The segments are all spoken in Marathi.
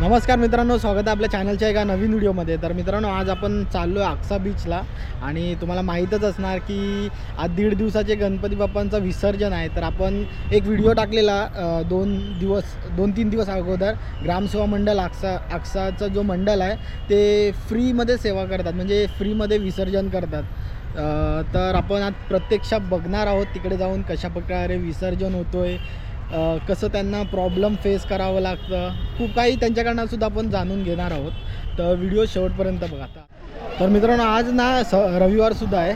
नमस्कार मित्रांनो स्वागत आहे आपल्या चॅनलच्या एका नवीन व्हिडिओमध्ये तर मित्रांनो आज आपण चाललो आहे आक्सा बीचला आणि तुम्हाला माहीतच असणार की आज दीड दिवसाचे गणपती बाप्पांचं विसर्जन आहे. तर आपण एक व्हिडिओ टाकलेला दोन दिवस दोन तीन दिवस अगोदर ग्रामसेवा मंडळ आक्सा आक्साचं जो मंडळ आहे ते फ्रीमध्ये सेवा करतात. म्हणजे फ्रीमध्ये विसर्जन करतात. तर आपण आज प्रत्यक्षात बघणार आहोत तिकडे जाऊन कशा प्रकारे विसर्जन होतो आहे कसं त्यांना प्रॉब्लेम फेस करावं लागतं? खूप काही त्यांच्याकडनं सुद्धा आपण जाणून घेणार आहोत. तर व्हिडिओ शेवटपर्यंत बघा आता. तर मित्रांनो आज ना स रविवारसुद्धा आहे.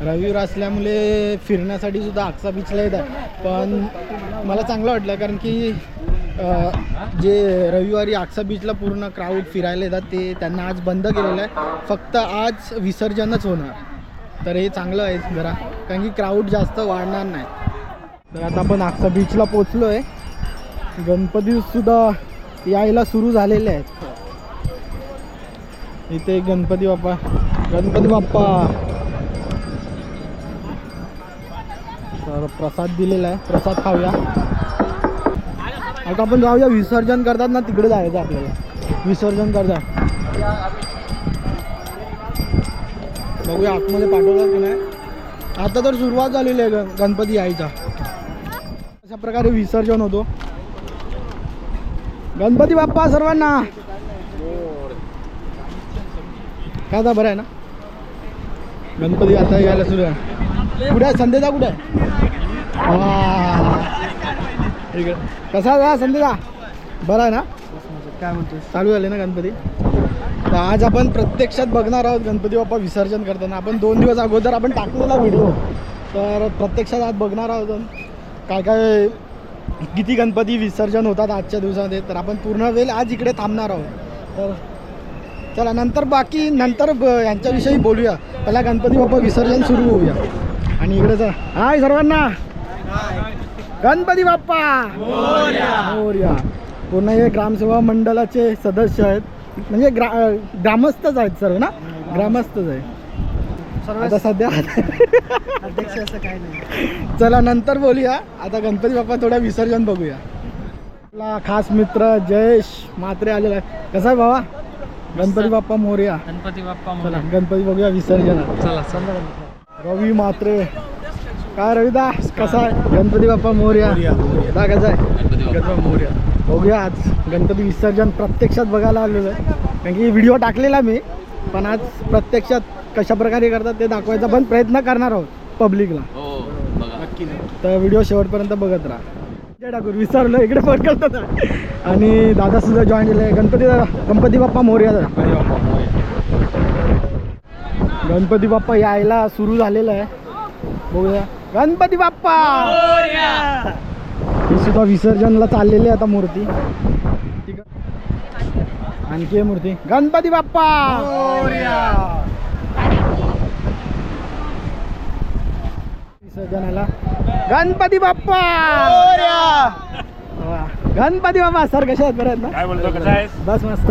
रविवार असल्यामुळे फिरण्यासाठी सुद्धा आक्सा बीचला येत आहे पण मला चांगलं वाटलं कारण की जे रविवारी आगसा बीचला पूर्ण क्राऊड फिरायला येतात ते त्यांना आज बंद केलेलं आहे. फक्त आज विसर्जनच होणार. तर हे चांगलं आहे जरा. कारण की क्राऊड जास्त वाढणार नाही. तर आता आपण आक्सा बीचला पोचलो आहे गणपती सुद्धा यायला सुरू झालेले आहेत. इथे गणपती बाप्पा गणपती बाप्पा. तर प्रसाद दिलेला आहे. प्रसाद खाऊया. आता आपण जाऊया विसर्जन करतात ना तिकडे जायचं आपल्याला. विसर्जन करतात. बघूया आतमध्ये पाठवलं की नाही. आता तर सुरुवात झालेली आहे गणपती यायचा. अशा प्रकारे विसर्जन होतो. गणपती बाप्पा सर्वांना. काय बरं आहे ना? गणपती आता यायला सुरू आहे. कुठे आहे? संदेशा कुठे आहे. कसा आहे संदेशा बरा आहे ना? काय म्हणतोस? चालू झाले ना गणपती? तर आज आपण प्रत्यक्षात बघणार आहोत गणपती बाप्पा विसर्जन करताना. आपण दोन दिवस अगोदर आपण टाकलेला व्हिडिओ. तर प्रत्यक्षात आज बघणार आहोत काय काय किती गणपती विसर्जन होतात आजच्या दिवसामध्ये तर आपण पूर्ण वेळ आज इकडे थांबणार आहोत. तर चला नंतर बाकी नंतर ब- यांच्याविषयी बोलूया. पहिला गणपती बाप्पा विसर्जन सुरू होऊया. आणि इकडे जा. हाय सर्वांना. गणपती बाप्पा. मोर्या. पूर्ण हे ग्रामसेवा मंडळाचे सदस्य आहेत. म्हणजे ग्रा ग्रामस्थच आहेत सर्व ना? ग्रामस्थच आहे आता सध्या अध्यक्ष असं काय नाही. चला नंतर बोलूया. आता गणपती बाप्पा थोडं विसर्जन बघूया. आपला खास मित्र जयेश मात्रे आलेला आहे. कसा आहे भावा? गणपती बाप्पा मोरया. गणपती बाप्पा चला गणपती बघूया विसर्जनात चला चला. रवी मात्रे काय रविदास कसा आहे? गणपती बाप्पा मोरया. दा कसा आहे? गणपती मोरया. बघूया आज गणपती विसर्जन प्रत्यक्षात बघायला आलेलो आहे. कारण की व्हिडिओ टाकलेला मी पण आज प्रत्यक्षात कशा प्रकारे करतात ते दाखवायचा पण प्रयत्न करणार आहोत पब्लिकला. हो बघा. नक्की तर व्हिडिओ शेवटपर्यंत बघत राहा. जय ठाकूर विसरलो इकडे पण करतात आणि दादा सुद्धा जॉईन झाले. गणपती गणपती बाप्पा मोरया दादा. गणपती बाप्पा यायला सुरू झालेलं आहे. बघूया. गणपती बाप्पा! हे सुद्धा विसर्जनला चाललेली आहे आता मूर्ती. ठीक आहे. आणखी आहे मूर्ती. गणपती बाप्पा! विसर्जनाला गणपती बाप्पा! वा. गणपती बाप्पा सर कशा आहेत? बरं आहेत ना? काय बोलतो कसा आहेस बस मस्त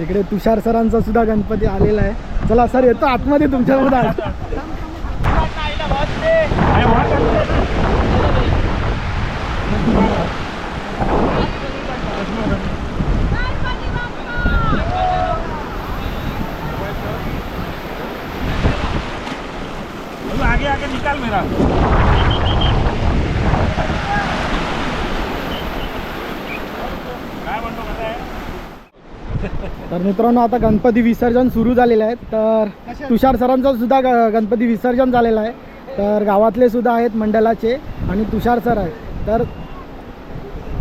इकडे तुषार सरांचा सुद्धा गणपती आलेला आहे. चला सर येतो आतमध्ये तुमच्याबरोबर आज. तू आगे आगे निकाल मेरा। काय म्हणतो कसा आहे? तर मित्रांनो आता गणपती विसर्जन सुरू झालेलं आहे. तर तुषार सरांचं सुद्धा गणपती विसर्जन झालेलं आहे. तर गावातले सुद्धा आहेत मंडळाचे आणि तुषार सर आहेत. तर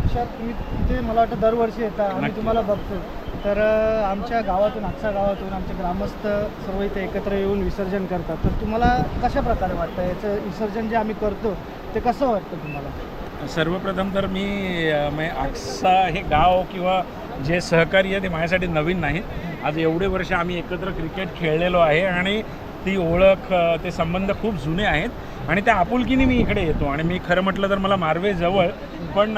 तुषार तुम्ही तिथे मला वाटतं दरवर्षी येता. आम्ही. तुम्हाला बघतो तर आमच्या गावातून आजच्या गावातून आमचे ग्रामस्थ सर्व इथे एकत्र येऊन विसर्जन करतात. तर तुम्हाला कशा प्रकारे वाटतं? याचं विसर्जन जे आम्ही करतो ते कसं वाटतं तुम्हाला? सर्वप्रथम तर मी म्हणजे आक्सा हे गाव किंवा जे सहकार्य आहे ते माझ्यासाठी नवीन नाही आज एवढे वर्ष आम्ही एकत्र क्रिकेट खेळलेलो आहे आणि ती ओळख ते संबंध खूप जुने आहेत आणि त्या आपुलकीने मी इकडे येतो. आणि मी खरं म्हटलं तर मला मार्वे जवळ पण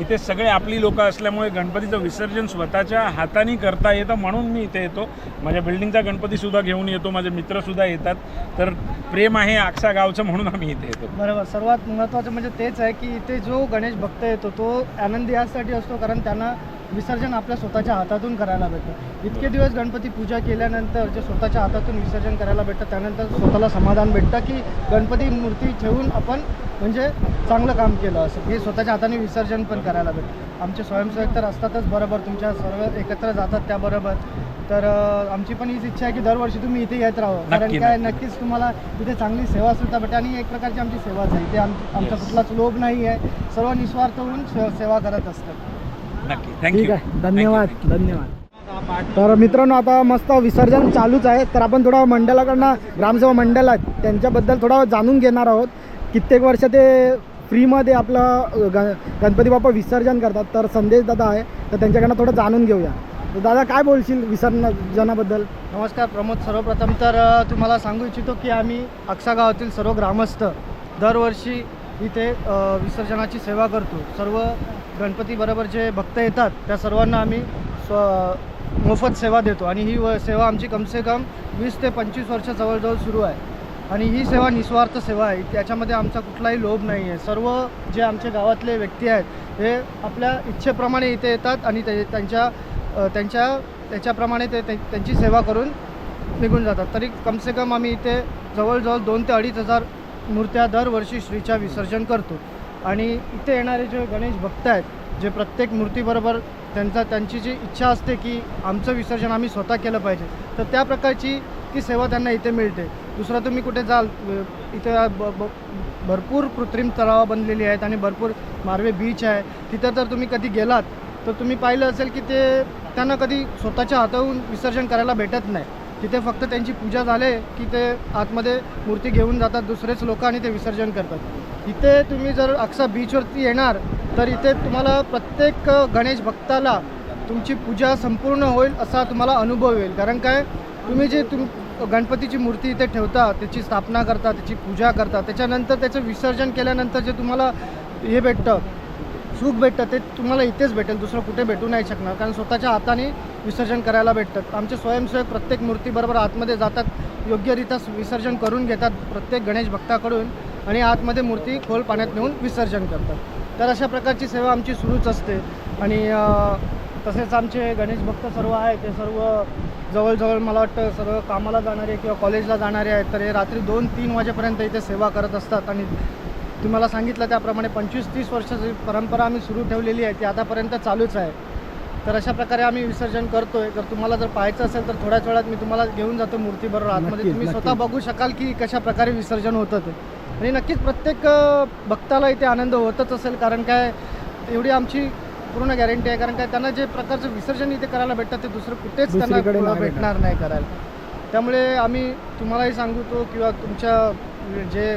इथे सगळे आपली लोक असल्यामुळे गणपतीचं विसर्जन स्वतःच्या हाताने करता येतं म्हणून मी इथे येतो. माझ्या बिल्डिंगचा गणपतीसुद्धा घेऊन येतो माझे मित्रसुद्धा येतात. तर प्रेम आहे आक्सा गावचं म्हणून आम्ही इथे येतो. बरोबर. सर्वात महत्त्वाचं म्हणजे तेच आहे की इथे जो गणेश भक्त येतो तो आनंदी यासाठी असतो कारण त्यांना विसर्जन आपल्या स्वतःच्या हातातून करायला भेटतं. इतके दिवस गणपती पूजा केल्यानंतर जे स्वतःच्या हातातून विसर्जन करायला भेटतं त्यानंतर स्वतःला समाधान भेटतं की गणपती मूर्ती ठेवून आपण म्हणजे चांगलं काम केलं असं. हे स्वतःच्या हाताने विसर्जन पण करायला भेटतं. आमचे स्वयंसेवक तर असतातच बरोबर तुमच्या सर्व एकत्र जातात त्याबरोबर. तर आमची पण हीच इच्छा आहे की दरवर्षी तुम्ही इथे येत राहावं कारण काय नक्की. नक्कीच तुम्हाला इथे चांगली सेवा सुद्धा भेटते आणि एक प्रकारची आमची सेवाच आहे. इथे आम आमचा. कुठलाच लोभ नाही आहे. सर्व निस्वार्थ होऊन से- सेवा करत असतात. नक्की. थँक्यू ठीक आहे. धन्यवाद. धन्यवाद. तर मित्रांनो आता मस्त विसर्जन चालूच आहे. तर आपण थोडं मंडळाकडनं ग्रामसेवा मंडळ आहेत त्यांच्याबद्दल थोडं जाणून घेणार आहोत. कित्येक वर्ष ते फ्रीमध्ये आपलं ग गणपती बाप्पा विसर्जन करतात. तर संदेश दादा आहे. तर त्यांच्याकडनं थोडं जाणून घेऊया. तर दादा काय बोलशील विसर्जनाबद्दल? नमस्कार प्रमोद. सर्वप्रथम तर अ, तुम्हाला सांगू इच्छितो की आम्ही अक्सा गावातील सर्व ग्रामस्थ दरवर्षी इथे अ, विसर्जनाची सेवा करतो. सर्व गणपतीबरोबर जे भक्त येतात त्या सर्वांना आम्ही स्व मोफत सेवा देतो. आणि ही व सेवा आमची कमसे कम वीस ते पंचवीस वर्ष जवळजवळ सुरू आहे. आणि ही सेवा निस्वार्थ सेवा आहे. त्याच्यामध्ये आमचा कुठलाही लोभ नाही आहे. सर्व जे आमच्या गावातले व्यक्ती आहेत हे आपल्या इच्छेप्रमाणे इथे येतात आणि ते त्यांच्या त्यांच्या त्याच्याप्रमाणे ते ते- त्यांची सेवा करून निघून जातात. तरी कमसे कम आम्ही इथे जवळजवळ दोन ते अडीच हजार मूर्त्या दरवर्षी श्रीच्या विसर्जन करतो. आणि इथे येणारे जे गणेश भक्त आहेत जे प्रत्येक मूर्तीबरोबर त्यांचा त्यांची जी इच्छा असते की आमचं विसर्जन आम्ही स्वतः केलं पाहिजे तर त्या प्रकारची ती सेवा त्यांना इथे मिळते. दुसरं तुम्ही कुठे जाल इथे ब- ब- भरपूर कृत्रिम तलावं बनलेली आहेत आणि भरपूर मार्वे बीच आहे. तिथं तर तुम्ही कधी गेलात तर तुम्ही पाहिलं असेल की ते त्यांना कधी स्वतःच्या हाताहून विसर्जन करायला भेटत नाही. तिथे फक्त त्यांची पूजा झाले की ते आतमध्ये मूर्ती घेऊन जातात दुसरेच लोक आणि ते विसर्जन करतात. इथे तुम्ही जर अक्सा बीचवरती येणार तर इथे तुम्हाला प्रत्येक गणेश भक्ताला तुमची पूजा संपूर्ण होईल असा तुम्हाला अनुभव येईल. कारण काय? तुम्ही जे तुम गणपतीची मूर्ती इथे ठेवता त्याची स्थापना करता त्याची पूजा करता त्याच्यानंतर त्याचं विसर्जन केल्यानंतर जे तुम्हाला हे भेटतं सुख भेटतं ते तुम्हाला इथेच भेटेल दुसरं कुठे भेटू नाही शकणार. कारण स्वतःच्या हाताने विसर्जन करायला भेटतात. आमचे स्वयंसेवक प्रत्येक मूर्तीबरोबर आतमध्ये जातात योग्यरित्या विसर्जन करून घेतात प्रत्येक गणेश भक्ताकडून आणि आतमध्ये मूर्ती खोल पाण्यात नेऊन विसर्जन करतात. तर अशा प्रकारची सेवा आमची सुरूच असते. आणि तसेच आमचे गणेश भक्त सर्व आहेत ते सर्व जवळजवळ मला वाटतं सर्व कामाला जाणारे किंवा कॉलेजला जाणारे आहेत. तर हे रात्री दोन तीन वाजेपर्यंत इथे सेवा करत असतात आणि तुम्हाला सांगितलं त्याप्रमाणे पंचवीस तीस वर्षाची परंपरा आम्ही सुरू ठेवलेली आहे ती आतापर्यंत चालूच आहे. तर अशा प्रकारे आम्ही विसर्जन करतोय. तर तुम्हाला जर पाहायचं असेल तर थोड्याच वेळात मी तुम्हाला घेऊन जातो मूर्तीबरोबर आतमध्ये. तुम्ही स्वतः. बघू शकाल की कशा प्रकारे विसर्जन होतं ते. आणि नक्कीच प्रत्येक भक्ताला इथे आनंद होतच असेल कारण काय एवढी आमची पूर्ण गॅरंटी आहे. कारण काय त्यांना जे प्रकारचं विसर्जन इथे करायला भेटतं ते दुसरं कुठेच त्यांना भेटणार नाही करायला. त्यामुळे आम्ही तुम्हालाही सांगतो किंवा तुमच्या जे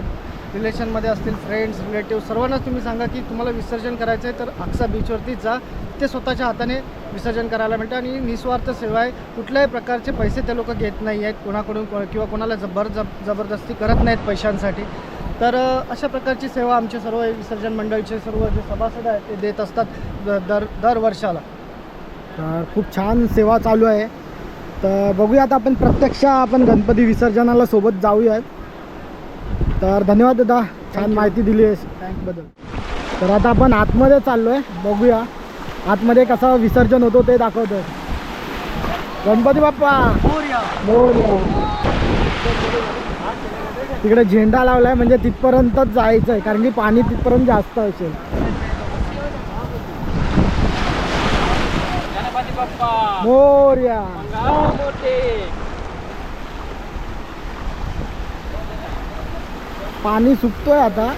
रिलेशनमध्ये असतील फ्रेंड्स रिलेटिव्ह सर्वांनाच तुम्ही सांगा की तुम्हाला विसर्जन करायचं आहे तर अक्सा बीचवरतीच जा. ते स्वतःच्या हाताने विसर्जन करायला मिळतं आणि निस्वार्थ सेवा आहे. कुठल्याही प्रकारचे पैसे ते लोक घेत नाही आहेत कोणाकडून किंवा कोणाला जबर जब जबरदस्ती करत नाहीत पैशांसाठी. तर अशा प्रकारची सेवा आमचे सर्व विसर्जन मंडळीचे सर्व जे सभासद आहेत ते देत असतात द- दर दर वर्षाला. तर खूप छान सेवा चालू आहे. तर बघूया आता आपण प्रत्यक्ष आपण गणपती विसर्जनाला सोबत जाऊयात. तर धन्यवाद दादा छान माहिती दिली आहे बद्दल तर आता आपण आतमध्ये चाललो आहे बघूया. आतमध्ये कसं विसर्जन होतो ते दाखवतो. गणपती बाप्पा! मोरया. तिकडे झेंडा लावलाय म्हणजे तिथपर्यंतच जायचं आहे कारण की पाणी तिथपर्यंत जास्त असेल. गणपती बाप्पा. मोर्या. पाणी सुकतोय आता.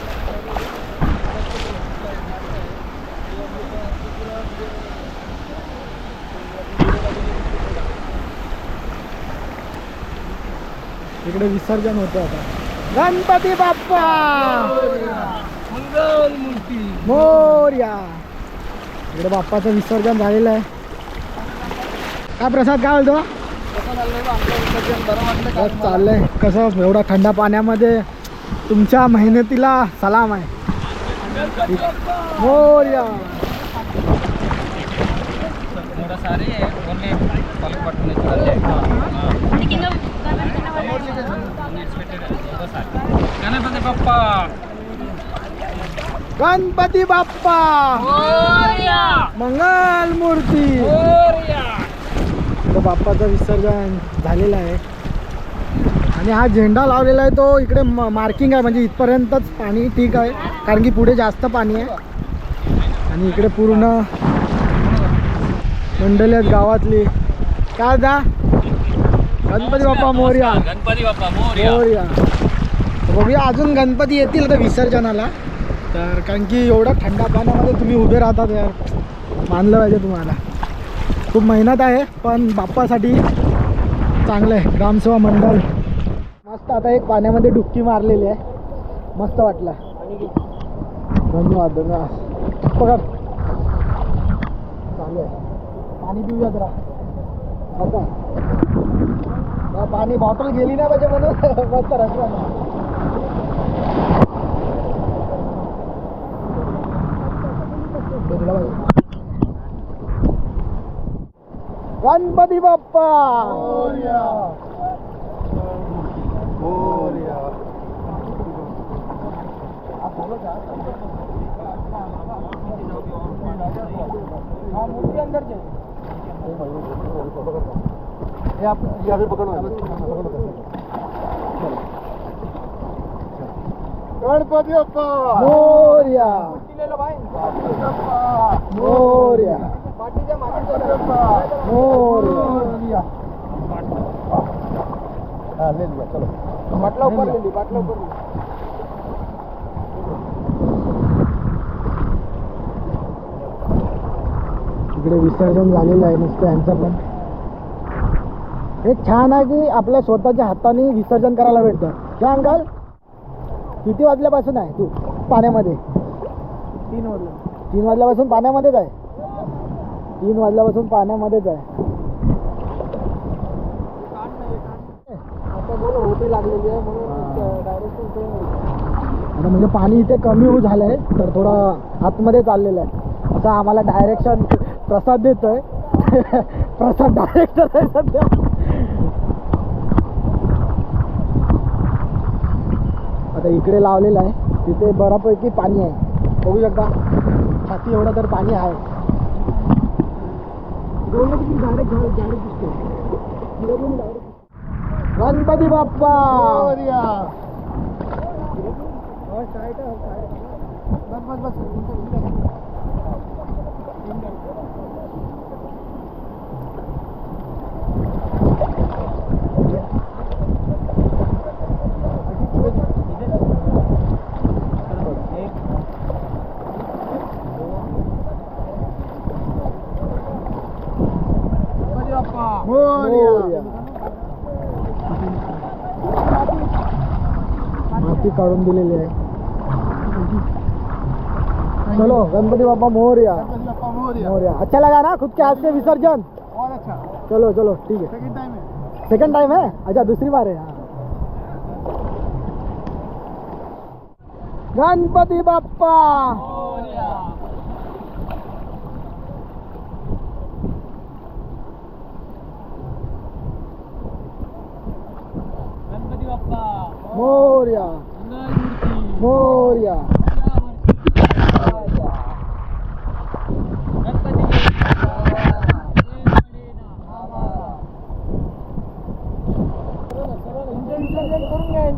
इकडे विसर्जन होतं आता. गणपती बाप्पा! मोर्या! इकडे बाप्पाचं विसर्जन झालेलं आहे. काय प्रसाद काय बस चाललंय. कसं एवढा थंड पाण्यामध्ये तुमच्या मेहनतीला सलाम आहे. मोरया. गणपती बाप्पा. गणपती बाप्पा मंगल मूर्ती तो बाप्पाचं विसर्जन झालेलं आहे. आणि हा झेंडा लावलेला आहे तो इकडे मार्किंग आहे. म्हणजे इथपर्यंतच पाणी ठीक आहे. कारण की पुढे जास्त पाणी आहे. आणि इकडे पूर्ण मंडळी आहेत गावातली. काय दा? गणपती बाप्पा मोर्या. गणपती बाप्पा मोर्या. मोरया. तर बघूया अजून गणपती येतील आता विसर्जनाला? तर कारण की एवढं थंडा पाण्यामध्ये तुम्ही उभे राहतात यार. मानलं पाहिजे तुम्हाला. खूप मेहनत आहे पण बाप्पासाठी चांगलं आहे. ग्रामसेवा मंडळ. मस्त आता एक पाण्यामध्ये डुबकी मारलेली आहे. मस्त वाटलं. धन्यवाद धन्यवाद. पकड. चालू आहे. पाणी पिऊया जरा. बघा पाणी बॉटल गेली नाही पाहिजे म्हणून मस्त रसला गणपती बाप्पा! Oh, गणपती बाप्पा मोर्या. मोर्या मोर्या बाटला उभारलेली बाटला उभारलेली इकडे विसर्जन झालेलं आहे नुसतं यांचं पण. एक छान आहे की आपल्या स्वतःच्या हाताने विसर्जन करायला भेटतं. क्या अंकल किती वाजल्यापासून आहे तू पाण्यामध्ये? तीन वाजले. तीन वाजल्यापासून पाण्यामध्येच आहे? तीन वाजल्यापासून पाण्यामध्येच आहे. आता म्हणजे पाणी इथे कमी होऊ झालंय तर थोडं आतमध्ये चाललेलं आहे. असं आम्हाला डायरेक्शन प्रसाद देतोय. प्रसाद डायरेक्टर आहे सध्या. आता इकडे लावलेलं आहे. तिथे बऱ्यापैकी पाणी आहे. बघू शकता. छाती एवढं तर पाणी आहे. गणपती बाप्पा! मोरया. माती काढून दिलेली आहे. चलो गणपती बाप्पा मोरया. मोरया. अच्छा लगा ना खुद के हाथ से विसर्जन. और अच्छा। चलो चलो ठीक है. सेकंड टाइम है। सेकंड टाइम है? अच्छा दूसरी बार है गणपति गणपती बाप्पा! मोरया मोरया करून घ्या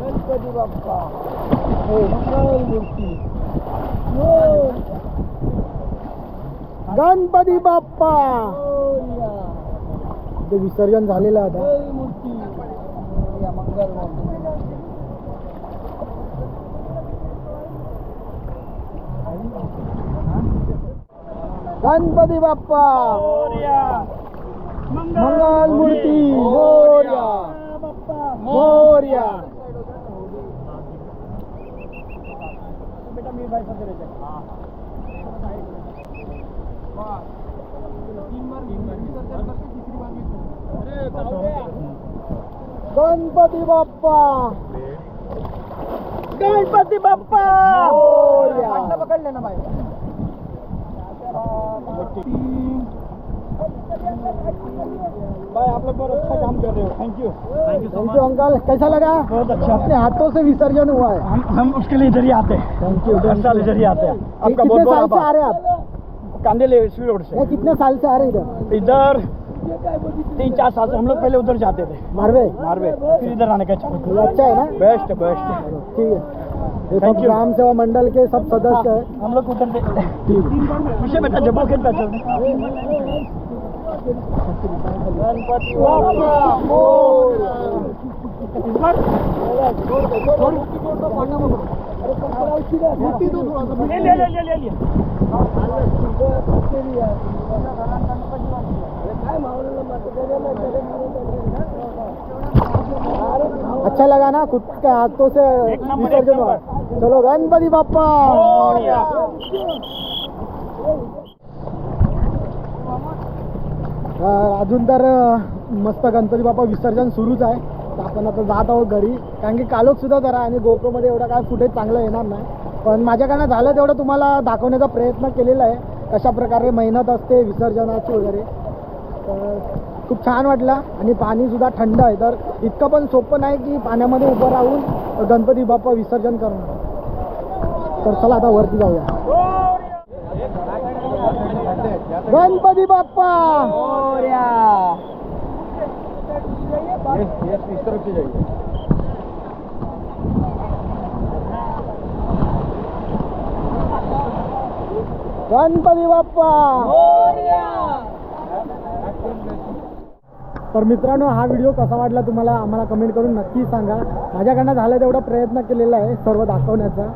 गणपती बाप्पा हो. मूर्ती गणपती बाप्पा ते विसर्जन झालेलं आता. गणपती बाप्पा. मंगल मूर्ती. मोर्या. मोर्या. बेटा मी बाय सगळे गणपती बाप्पा। गणपति बाप्पा। पकडले ना बाई भाई। आप लोग बहुत अच्छा काम कर रहे हो। Thank you thank you thank you uncle कैसा लगा? बहुत अच्छा। अपने हाथों से विसर्जन हुआ है। हम हम उसके लिए इधर ही आते हैं। थैंक यू हर साल इधर ही आते हैं। आपका कितने बहुत बहुत साल से आ आभार रहे हैं आप? कांदेले स्वीट रोड से। कितने साल से आ रहे हैं इधर? इधर तीन चार साल से हम लोग पहले उधर जाते थे मारवे मारवे फिर इधर आने का चालू अच्छा है ना बेस्ट बेस्ट ठीक है ये Thank you. ग्राम सेवा मंडल के सब सदस्य हैं हम लोग उधर खुशी बेटा जम्मू खेल गणपति ले ले ले ले ले अच्छा लगा ना खुद के हाथों से विसर्जन हुआ चलो गणपती बाप्पा। अं, अजून तर मस्त गणपती बाप्पा विसर्जन सुरूच आहे. आपण आता जात आहोत घरी. कारण की कालोख सुद्धा जरा आणि गोप्रोमध्ये एवढा काय फुटेज चांगलं येणार नाही. पण माझ्याकडनं झालं तेवढं तुम्हाला दाखवण्याचा प्रयत्न केलेला आहे. कशा प्रकारे मेहनत असते विसर्जनाची वगैरे. तर खूप छान वाटलं आणि पाणीसुद्धा थंड आहे. तर इतकं पण सोपं नाही की पाण्यामध्ये उभं राहून गणपती बाप्पा विसर्जन करणं तर चला आता वरती जाऊया. गणपती बाप्पा! गणपती बाप्पा! तर मित्रांनो हा व्हिडिओ कसा वाटला तुम्हाला आम्हाला कमेंट करून नक्की सांगा. माझ्याकडनं झालं तेवढा प्रयत्न केलेला आहे सर्व दाखवण्याचा.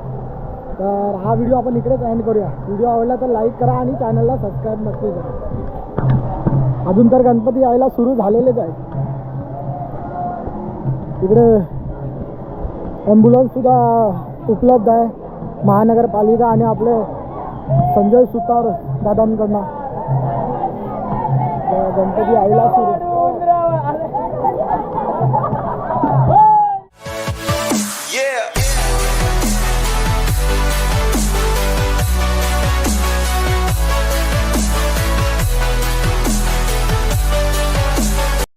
तर हा व्हिडिओ आपण इकडेच एंड करूया. व्हिडिओ आवडला तर लाईक करा आणि चॅनलला सबस्क्राईब नक्की करा. अजून तर गणपती यायला सुरू झालेलेच आहेत. इकडे ॲम्ब्युलन्ससुद्धा उपलब्ध आहे. महानगरपालिका आणि आपले संजय सुतार दादांकडनं. गणपती आईला सुरू.